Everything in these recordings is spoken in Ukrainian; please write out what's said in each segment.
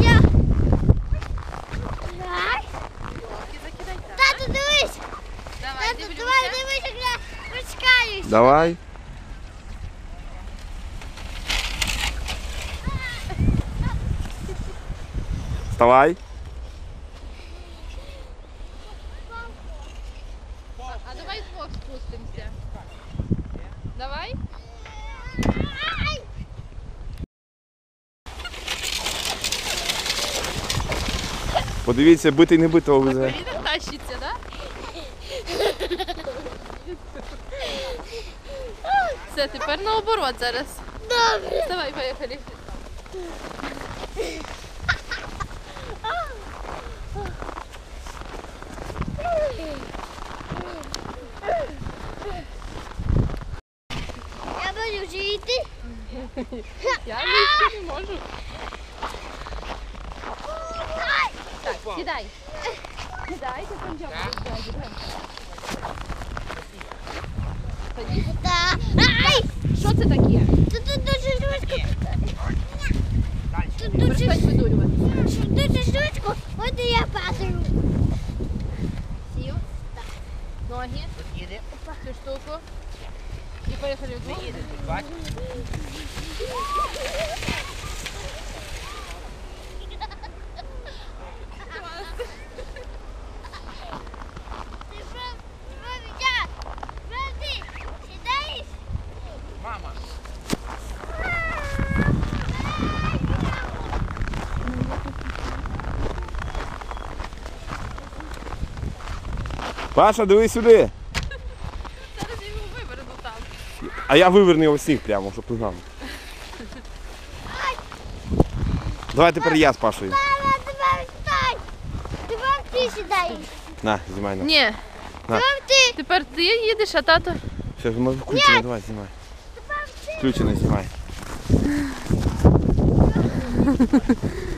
я. Так. І закидай так. Тату, дивись. Давай, Тату, дивлюся. давай, дивись, як я почекаюсь. Давай. Вставай. А давай вдвох спустимося. Давай. Подивіться, битий не битого везе. Коліна тащиться, да? Все, тепер наоборот зараз. Добре. Давай, поїхали. Я буду вже йти. Я не можу. Так, сідай. Сідай. Та. Ай! Що це таке? Тут тут дуже швидко. Тут дуже видурювати. дуже швидко. От і я падаю. Сів. Ноги. Цю штуку. І поїхали вдвох. Ти Паша, дивись сюди. Зараз я його виверну там. А я виверну його в сніг прямо, щоб ти знав. Давай тепер я з Пашою. Мама, тепер встань. Тепер ти сідаєш. На, знімай на. Ні, На. Тепер ти. тепер ти їдеш, а тато. Все, може включено, давай, знімай. Включено, знімай.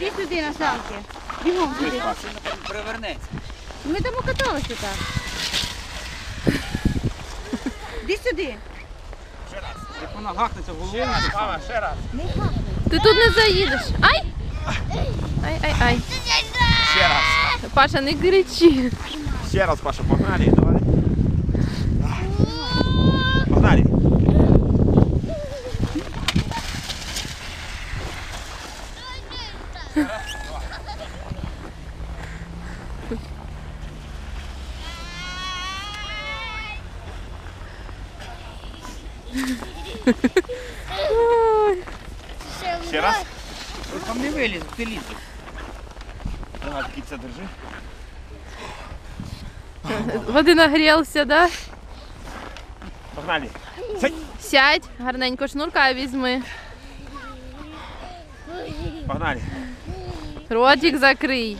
Іди сюди на санки. Бігом сюди. Привернеться. Ми тому каталися так. Іди сюди. Ще раз. Як вона гахнеться в голову. Мама, ще раз. Не гахнеться. Ти тут не заїдеш. Ай! Ай, ай, ай. Ще раз. Паша, не кричи. Ще раз, Паша, погнали, давай. Погнали. Ще раз. Ви там не виліз, ти лізеш. Давай, такий держи. Води нагрівся, да? Погнали. Сядь. Сядь, гарненько шнурка візьми. Погнали. Ротик закрий.